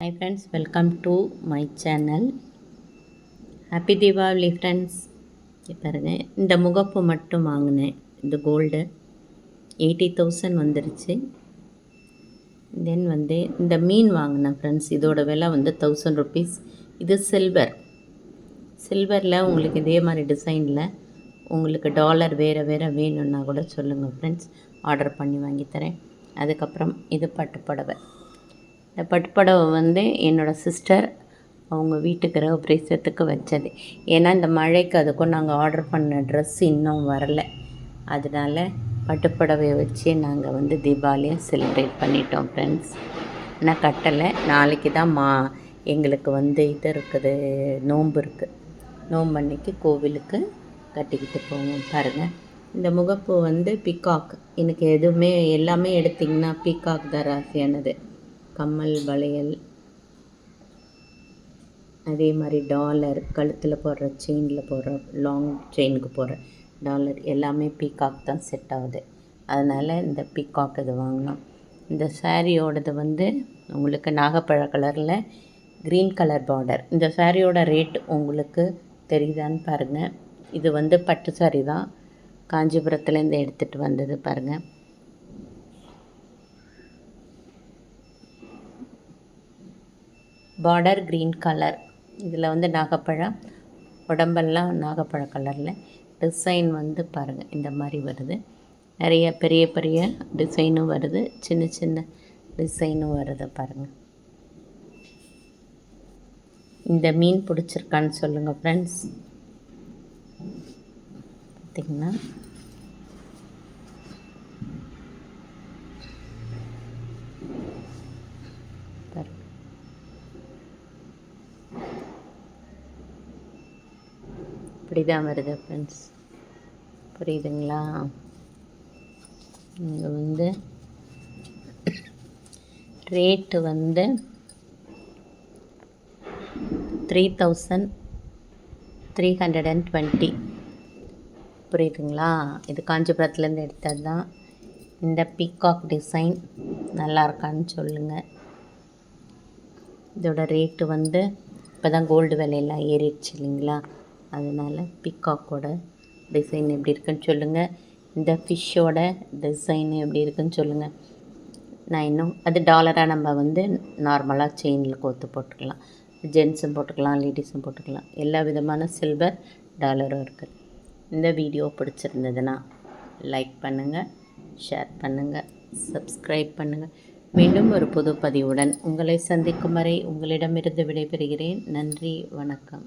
Hi friends welcome to my channel happy Deepavali friends பாருங்க இந்த முகப்பு மட்டும் வாங்கினேன். இந்த கோல்டு எயிட்டி தௌசண்ட் வந்துருச்சு. தென் வந்து இந்த மீன் வாங்கினேன் ஃப்ரெண்ட்ஸ் இதோட விலை வந்து தௌசண்ட் ருபீஸ் இது சில்வர் சில்வரில் உங்களுக்கு இதே மாதிரி டிசைனில் உங்களுக்கு டாலர் வேறு வேறு வேணும்னா கூட சொல்லுங்கள் ஃப்ரெண்ட்ஸ் ஆர்டர் பண்ணி வாங்கித்தரேன் அதுக்கப்புறம் இது பட்டு புடவை. இந்த பட்டுப்படவை வந்து என்னோடய சிஸ்டர் அவங்க வீட்டுக்கு பிரேசத்துக்கு வச்சது. ஏன்னா இந்த மழைக்கு அதுக்கும் நாங்கள் ஆர்டர் பண்ண ட்ரெஸ் இன்னும் வரலை. அதனால் பட்டுப்படவையை வச்சு நாங்கள் வந்து தீபாவளியை செலிப்ரேட் பண்ணிட்டோம் ஃப்ரெண்ட்ஸ் ஆனால் கட்டலை. நாளைக்கு தான் மா எங்களுக்கு வந்து இது இருக்குது நோன்பு இருக்குது நோம்பு அன்னைக்கு கோவிலுக்கு கட்டிக்கிட்டு போவோம் பாருங்கள் இந்த முகப்பு வந்து பிகாக் எனக்கு எதுவுமே எல்லாமே எடுத்திங்கன்னா பிகாக் தான் ராசியானது. கம்மல் வளையல். அதே மாதிரி டாலர் கழுத்தில் போடுற செயினில் போடுற லாங் செயினுக்கு போடுற டாலர் எல்லாமே பீகாக் தான் செட் ஆகுது. அதனால் இந்த பீகாக் இது வாங்கினோம் இந்த சாரியோடது வந்து உங்களுக்கு நாகப்பழ கலரில் க்ரீன் கலர் பார்டர் இந்த சாரியோட ரேட் உங்களுக்கு தெரியுதான்னு பாருங்கள் இது வந்து பட்டு சாரி தான். காஞ்சிபுரத்துலேருந்து எடுத்துகிட்டு வந்தது பாருங்கள் பார்டர் க்ரீன் கலர் இதில் வந்து நாகப்பழம் உடம்பெல்லாம் நாகப்பழ கலரில் டிசைன் வந்து பாருங்கள் இந்த மாதிரி வருது. நிறைய பெரிய பெரிய டிசைனும் வருது. சின்ன சின்ன டிசைனும் வருது பாருங்கள் இந்த மீன் பிடிச்சிருக்கான்னு சொல்லுங்கள் ஃப்ரெண்ட்ஸ் பார்த்திங்கன்னா இப்படி தான் வருது ஃப்ரெண்ட்ஸ் புரியுதுங்களா? இங்கே வந்து ரேட்டு வந்து three thousand three hundred and twenty புரியுதுங்களா? இது காஞ்சிபுரத்துலேருந்து எடுத்தது தான். இந்த பீகாக் டிசைன் நல்லா இருக்கான்னு சொல்லுங்கள் இதோட ரேட்டு வந்து இப்போ தான் கோல்டு விலையெல்லாம் ஏறிடுச்சு இல்லைங்களா? அதனால் பிக்காக்கோட டிசைன் எப்படி இருக்குன்னு சொல்லுங்கள் இந்த ஃபிஷ்ஷோட டிசைன் எப்படி இருக்குன்னு சொல்லுங்கள் நான் இன்னும் அது டாலராக நம்ம வந்து நார்மலாக செயினில் கோத்து போட்டுக்கலாம். ஜென்ஸும் போட்டுக்கலாம் லேடிஸும் போட்டுக்கலாம். எல்லா விதமான சில்வர் டாலரும் இருக்குது இந்த வீடியோ பிடிச்சிருந்ததுன்னா லைக் பண்ணுங்கள் ஷேர் பண்ணுங்கள் சப்ஸ்கிரைப் பண்ணுங்கள் மீண்டும் ஒரு புது பதிவுடன் உங்களை சந்திக்கும் வரை உங்களிடமிருந்து விடைபெறுகிறேன். நன்றி வணக்கம்.